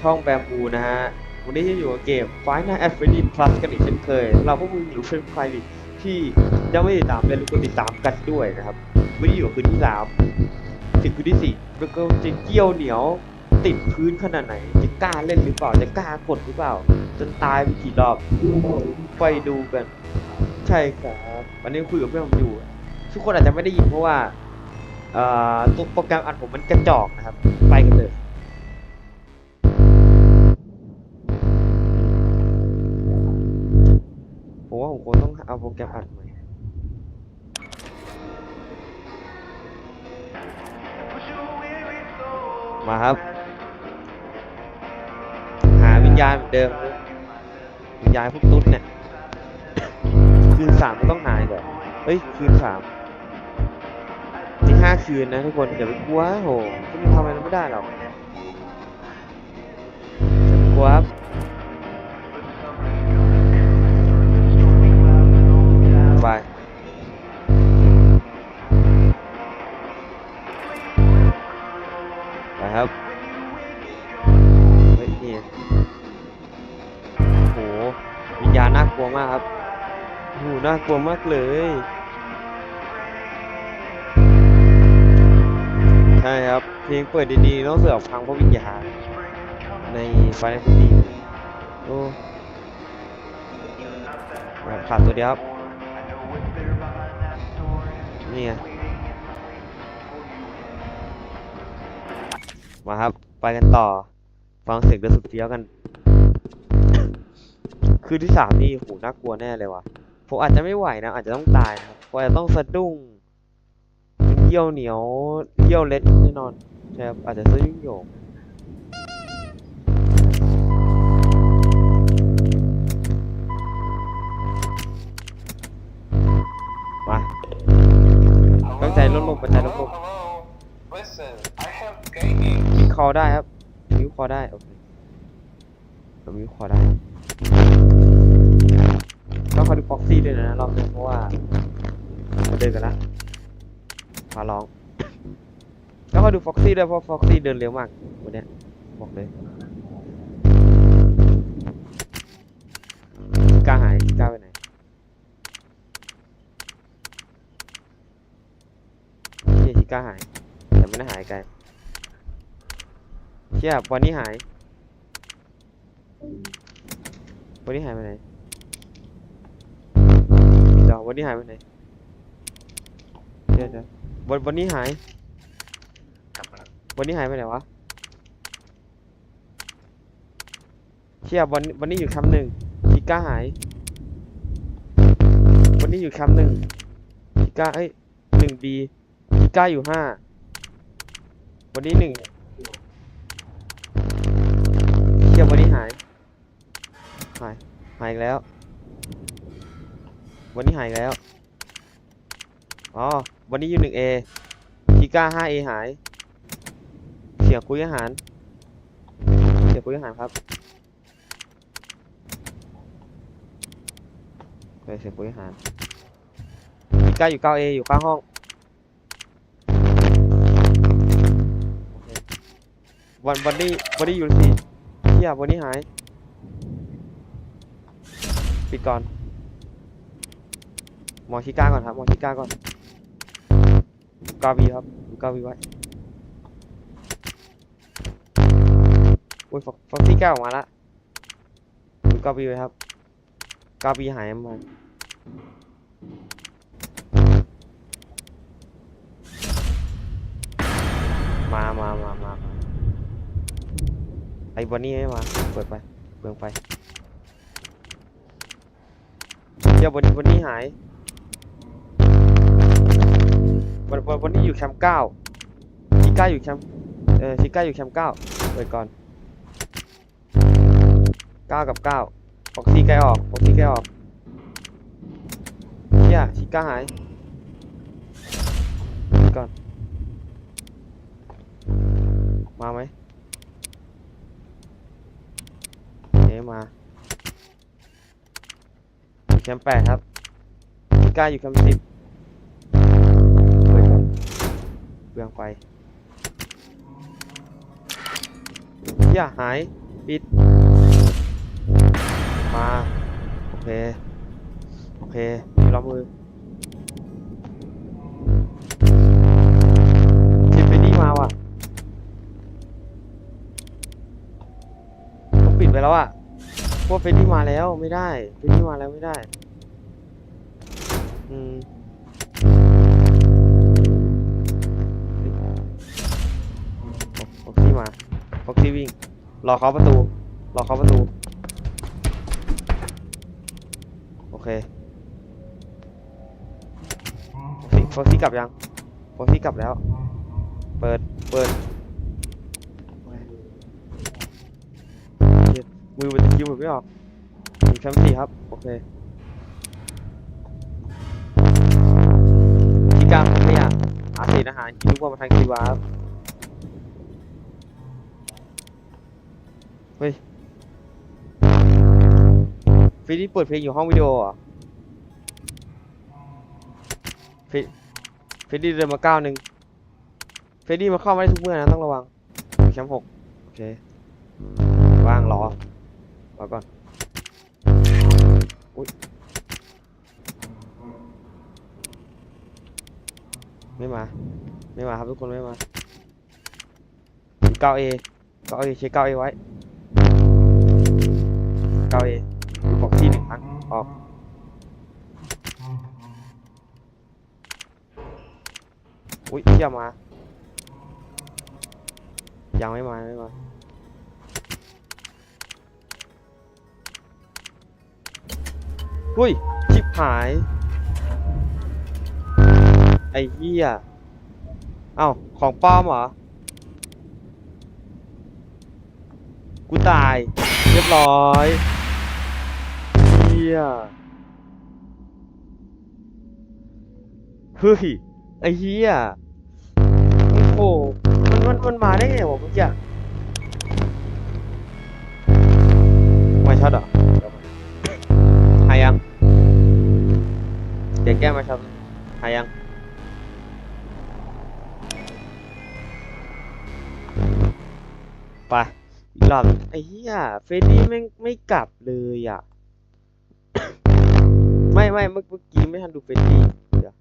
ช่องแบมบูนะฮะ วันนี้จะอยู่กับเกม Five Nights at Freddy's Plus กันอีกเช่นเคยเราพวกมึงอยู่เช่นใครที่ยังไม่ติดตามเลยกดติดตามกันด้วยนะครับวันนี้อยู่กับคืนที่สามถึงคืนที่สี่แล้วก็จะเกี่ยวเหนียวติดพื้นขนาดไหน จะกล้าเล่นหรือเปล่า จะกล้ากดหรือเปล่า จนตายไปกี่รอบ ไปดูกัน ใช่ครับวันนี้คุยกับเพื่อนผมอยู่ ทุกคนอาจจะไม่ได้ยินเพราะว่าตัวโปรแกรมอัดผมมันกระจอกนะครับ ไปกันเลย โปรแกรมอัดใหม่มาครับ หาวิญญาณเหมือนเดิม วิญญาณพวกตุ๊ดเนี่ย คืนสามมันต้องหายก่อนเฮ้ย คืนสามนี่ห้าคืนนะทุกคนอย่าไปกลัวโหพวกมึงทำอะไรไม่ได้หรอกอย่าไปกลัว หน่ากลัวมากเลยใช่ครับเพลงเปิดดีๆต้องเสือกฟังเพราะวิญญาณในไฟนอลดีโอ้ขาดตัวเดียวครับนี่ไงมาครับ ไปกันต่อ ฟังเสียงเดือดสุดเฟี้ยวกัน คืนที่สามนี่โหน่ากลัวแน่เลยว่ะ ผมอาจจะไม่ไหวนะ อาจจะต้องตายนะครับผมอาจจะต้องสะดุ้งเยี่ยวเหนียวเยี่ยวเล็ดแน่นอนใช่ครับอาจจะสะดุ้งโยงมาตั้งใจลดลงปัจจัยลดลงมิวคอได้ครับมิวคอได้โอเคมิวคอได้ ต้องคอยดูฟ็อกซี่ด้วยนะรอบนี้เพราะว่าเขาเดินกันละฟ้าร้องต้องคอยดูฟ็อกซี่ด้วยเพราะฟ็อกซี่เดินเร็วมากวันนี้บอกเลยกล้าหายกล้าไปไหนเชี่ยชิก้าหายแต่ไม่ได้หายไกลเชี่ยวันนี้หายวันนี้หายไปไหน ววันนี้หายไปไหนเดี๋ยวเดี๋ยววันวันนี้หายวันนี้หายไปไหนวะ เชี่ยวันวันนี้อยู่แคมป์หนึ่งชิก้าหาย วันนี้อยู่แคมป์หนึ่งชิก้าเอ้ยหนึ่งบีชิก้าอยู่ห้า วันนี้หนึ่งเชี่ยวันนี้หาย หาย หายอีกแล้ว วันนี้หายแล้ว อ๋อ วันนี้อยู่หนึ่งเอชิก้าห้าเอหาย เสียงคุยอาหาร เสียงคุยอาหารครับเสียงคุยอาหารชิก้าอยู่เก้าเออยู่ข้างห้องวันวันนี้วันนี้อยู่ที่เฮียวันนี้หาย ปิดก่อน มองชิก้าก่อนครับมองชิก้าก่อนกาวีครับกาวีไว้อุ้ยฟอกฟอกซี่ก้าออกมาละกาวีไว้ครับกาวีหายมามามามามามาไอ้บอนนี่ไม่มา เปิดไป เปลือไปเดี๋ยวบอนนี่บอนนี่หาย วันวันวันนี้อยู่แคมป์เก้าชิก้าอยู่แคมป์เออชิก้าอยู่แคมป์เก้าเปิดก่อนเก้ากับเก้าฟอกซี่ใกล้ออกฟอกซี่ใกล้ออกเฮียชิก้าหายเปิดก่อน มาไหมเอ๊ะมาอยู่แคมป์แปดครับพี่ก้าอยู่แคมป์สิบ ปลืองไฟเฮีชี่ยหาย ปิด มา โอเค โอเครับมือทิปไปนี่มาว่ะต้องปิดไปแล้วอะพวกเฟรดดี้มาแล้วไม่ได้ เฟรดดี้มาแล้วไม่ได้ อืม มาฟ็อกซี่วิ่ง รอเคาะประตู รอเคาะประตู โอเคฟ็อกซี่ฟ็อกซี่กลับยังฟ็อกซี่กลับแล้ว เปิด เปิดมือมันจะคิวผมไม่ออกหนึ่งแชมป์สี่ครับ โอเคที่กลางของขยะหาเศษอาหารคิวว่ามาทางคิวครับ เฮ้ยฟิดี้เปิดเพลงอยู่ห้องวิดีโอเหรอะฟิฟิดี้เดินมาก้าวหนึ่งฟิดี้มาเข้ามาได้ทุกเมื่อนะต้องระวังแชมป์หกโอเคว่างรอรอก่อนอุ้ยไม่มา ไม่มาครับทุกคนไม่มาเก้าเอเก้าเอเช็คเก้าเอไว้ เก้าเอบอกที่หนึ่งครั้งออกอุ้ยเชี่ยมา ยังไม่มาไม่มาหุ้ยชิบหาย ไอ้เหี้ยเอ้าของปลอมเหรอ กูตาย เรียบร้อย ยเฮ้ย ไอ้เหี้ยโอ้โห มันมันมันมาได้ไงวะเมื่อกี้ไม่ช็อตเหรอหายยังเดี๋ยวแก้มาช็อตหายยังไปอีกรอบหนึ่งไอ้เหี้ยเฟรดดี้แม่งไม่กลับเลยอะ ไม่ไม่เมื่อกี้ไม่ทันดูเฟรดดี้เดี๋ยว